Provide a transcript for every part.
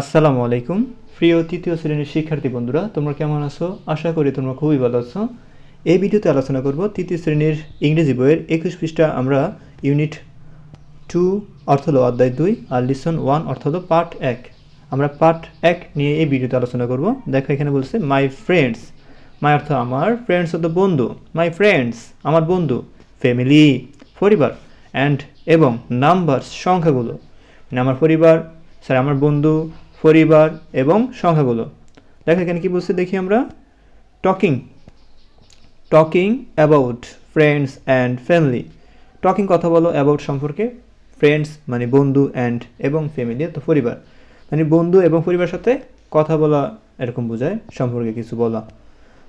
আসসালামু আলাইকুম। প্রিয় তৃতীয় শ্রেণির শিক্ষার্থী বন্ধুরা, তোমরা কেমন আছো? আশা করি তোমরা খুবই ভালো আছো। এই ভিডিওতে আলোচনা করব তৃতীয় শ্রেণির ইংরেজি বইয়ের একুশ পৃষ্ঠা। আমরা ইউনিট টু অর্থ হলো অধ্যায় দুই আর লিসন ওয়ান অর্থ হলো পার্ট এক। আমরা পার্ট এক নিয়ে এই ভিডিওতে আলোচনা করব। দেখো এখানে বলছে মাই ফ্রেন্ডস মাই অর্থ আমার। ফ্রেন্ডস অর্থ বন্ধু। মাই ফ্রেন্ডস আমার বন্ধু। ফ্যামিলি পরিবার। অ্যান্ড এবং নাম্বার সংখ্যাগুলো। মানে আমার পরিবার, স্যার, আমার বন্ধু পরিবার এবং সংখ্যাগুলো। দেখো, এখানে কি বলছে দেখি আমরা? Talking talking about friends and family talking কথা বলো অ্যাবাউট সম্পর্কে। ফ্রেন্ডস মানে বন্ধু অ্যান্ড এবং ফ্যামিলি তো পরিবার। মানে বন্ধু এবং পরিবারের সাথে কথা বলা এরকম বোঝায়, সম্পর্কে কিছু বলা।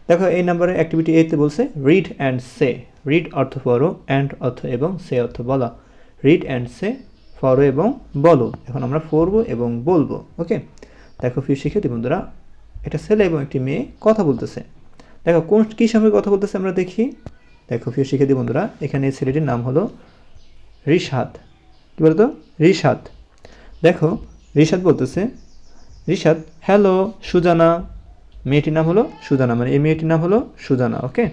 দেখো, এই নাম্বারে অ্যাক্টিভিটি এতে বলছে রিড অ্যান্ড সে রিড অর্থ পড়ো অ্যান্ড অর্থ এবং সে অর্থ বলা। রিড অ্যান্ড সে পড়ো এবং বলো। এখন আমরা পড়ব এবং বলব, ওকে? দেখো প্রিয় শিক্ষার্থী বন্ধুরা, একটা ছেলে এবং একটি মেয়ে কথা বলতেছে। দেখো, কোন, কী সম্পর্কে কথা বলতেছে আমরা দেখি? দেখো প্রিয় শিক্ষার্থী বন্ধুরা, এখানে ছেলেটির নাম হলো রিশাদ। কী বলতো? রিশাদ। দেখো, রিশাদ বলতেছে, রিশাদ, হ্যালো, সুজানা। মেয়েটির নাম হলো সুজানা মানে এই মেয়েটির নাম হলো সুজানা, ওকে?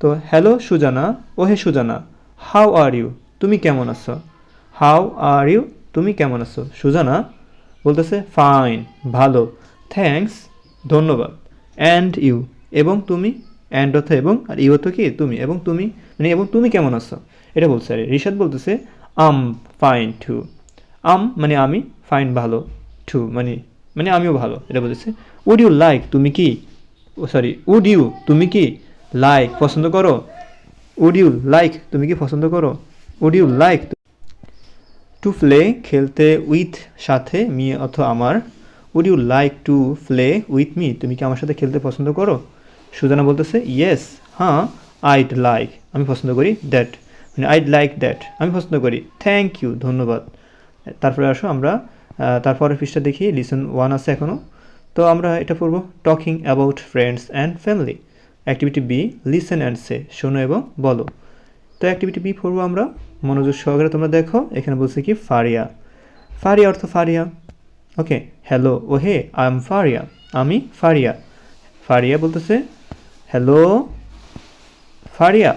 তো, hello, Susanna. Oh hey Susanna, how are you? তুমি কেমন আছো? How are you? তুমি কেমন আছো? সুজানা বলতেছে, ফাইন, ভালো। থ্যাঙ্কস, ধন্যবাদ। And you? এবং তুমি? অ্যান্ড অর্থ এবং? আর ইউ অর্থ কি? তুমি। এবং তুমি? মানে এবং তুমি কেমন আছো? এটা বলছে আরে, রিশাদ বলতেছে, আম ফাইন টু। আম মানে আমি, ফাইন ভালো, টু মানে মানে আমিও ভালো, এটা বলতেছে। উড ইউ লাইক তুমি কি? ও, সরি, উড ইউ তুমি কি লাইক পছন্দ করো? উড ইউ লাইক তুমি কি পছন্দ করো? Would you like to play খেলতে উইথ সাথে মি অথবা আমার। Would you like to play with me তুমি কি আমার সাথে খেলতে পছন্দ করো? সুজানা বলতেছে ইয়েস হ্যাঁ আইড লাইক আমি পছন্দ করি দ্যাট মানে আইড লাইক দ্যাট আমি পছন্দ করি। থ্যাংক ইউ ধন্যবাদ। তারপরে আসো আমরা তারপরের পৃষ্ঠা দেখি লিসন ওয়ান আছে এখনও তো আমরা এটা পড়ব talking about friends and family activity B listen and say শোনো এবং বলো। তো অ্যাক্টিভিটি বি পড়ব আমরা মনোযোগ সহকারে তোমরা দেখো। এখানে বলছে কি, ফারিয়া। ফারিয়া অর্থ Faria. Okay hello oh hey I am Faria. আমি ফারিয়া। ফারিয়া বলতেছে hello Faria.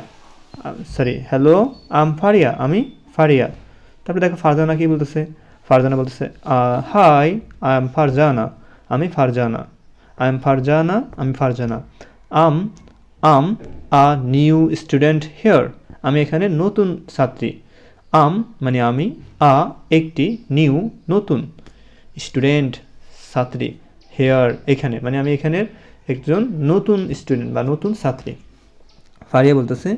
Sorry hello I'm Faria, আমি ফারিয়া। তারপরে দেখো, ফারজানা কি বলতেছে? ফারজানা বলতেছে হাই আই এম ফারজানা। আমি ফারজানা। আই এম ফারজানা, আমি Farzana. I'm I'm a new student here আমি এখানে নতুন ছাত্রী। আম মানে আমি, আ, একটি নিউ, নতুন। স্টুডেন্ট, ছাত্রী, হেয়ার, এখানে মানে আমি এখানের একজন নতুন স্টুডেন্ট বা নতুন ছাত্রী। ফারিয়া বলতেছে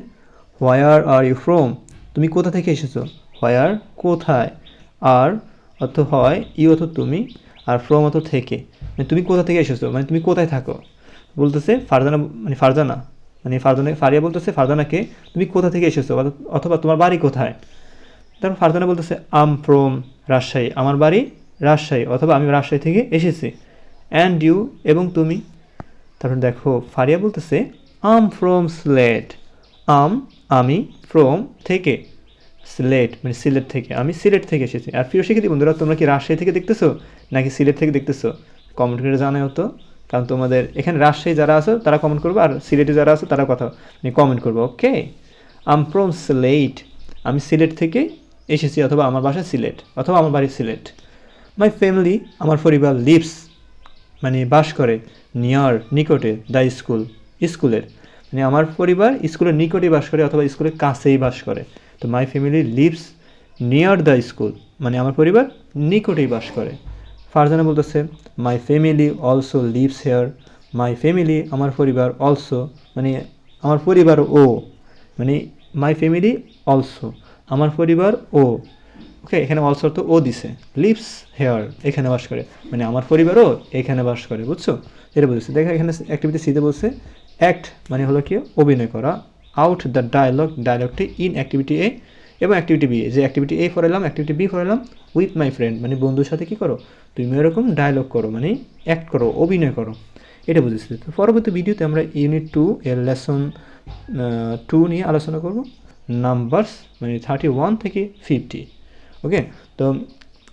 হোয়ার আর ইউ ফ্রম তুমি কোথা থেকে এসেছ? হোয়ার কোথায়? আর অর্থ হয় ইউ অর্থ তুমি, আর ফ্রম অর্থ থেকে। মানে তুমি কোথা থেকে এসেছ? মানে তুমি কোথায় থাকো? বলতেছে, ফারজানা মানে ফারজানা। মানে ফারজানা ফারিয়া বলতেছে ফারজানাকে তুমি কোথা থেকে এসেছ? অথবা তোমার বাড়ি কোথায়? তারপর ফারজানা বলতেছে আম ফ্রম রাজশাহী আমার বাড়ি রাজশাহী অথবা আমি রাজশাহী থেকে এসেছি। অ্যান্ড ইউ এবং তুমি? তারপর দেখো, ফারিয়া বলতেছে আম ফ্রম সিলেট আম, আমি ফ্রম থেকে সিলেট মানে সিলেট থেকে, আমি সিলেট থেকে এসেছি। আর প্রিয় শিক্ষার্থী বন্ধুরা, তোমরা কি রাজশাহী থেকে দেখতেছো? নাকি সিলেট থেকে দেখতেছো? কমেন্ট করে জানাই হতো কারণ তোমাদের এখানে রাজশাহী যারা আছো, তারা কমেন্ট করবে, আর সিলেটে যারা আছো, তারা কথা মানে কমেন্ট করব ওকে আম ফ্রম সিলেট আমি সিলেট থেকে এসেছি, অথবা আমার বাসা সিলেট, অথবা আমার বাড়ি সিলেট। মাই ফ্যামিলি আমার পরিবার লিভস মানে বাস করে নিয়ার নিকটে দ্য স্কুল স্কুলের। মানে আমার পরিবার স্কুলের নিকটেই বাস করে, অথবা স্কুলের কাছেই বাস করে। তো my family lives near the school মানে আমার পরিবার নিকটেই বাস করে। ফারজানা বলতেছে my family also lives here my family আমার পরিবার অলসো মানে আমার পরিবার ও মানে মাই ফ্যামিলি অলসো আমার পরিবার ও। ওকে এখানে অলসো তো ও দিছে। লিভস হেয়ার এখানে বাস করে। মানে আমার পরিবারও এখানে বাস করে, বুঝছ? এটা বলছে দেখো, এখানে অ্যাক্টিভিটি সিতে বলছে অ্যাক্ট মানে হলো কি? অভিনয় করা। আউট দ্য ডায়লগ ডায়লগটি ইন অ্যাক্টিভিটি এ এবং অ্যাক্টিভিটি বি যে অ্যাক্টিভিটি এ ফরাইলাম অ্যাক্টিভিটি বি ফরাইলাম উইথ মাই ফ্রেন্ড মানে বন্ধুর সাথে কী করো? তুমি এরকম ডায়লগ করো মানে অ্যাক্ট করো, অভিনয় করো। এটা বুঝেছি? তো পরবর্তী ভিডিওতে আমরা ইউনিট টু এর লেসন টু নিয়ে আলোচনা করব। নাম্বারস মানে থার্টি ওয়ান থেকে ফিফটি ওকে তো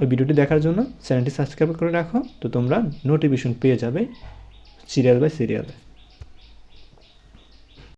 ওই ভিডিওটি দেখার জন্য চ্যানেলটি সাবস্ক্রাইব করে রাখো, তো তোমরা নোটিফিকেশন পেয়ে যাবে সিরিয়াল বাই সিরিয়াল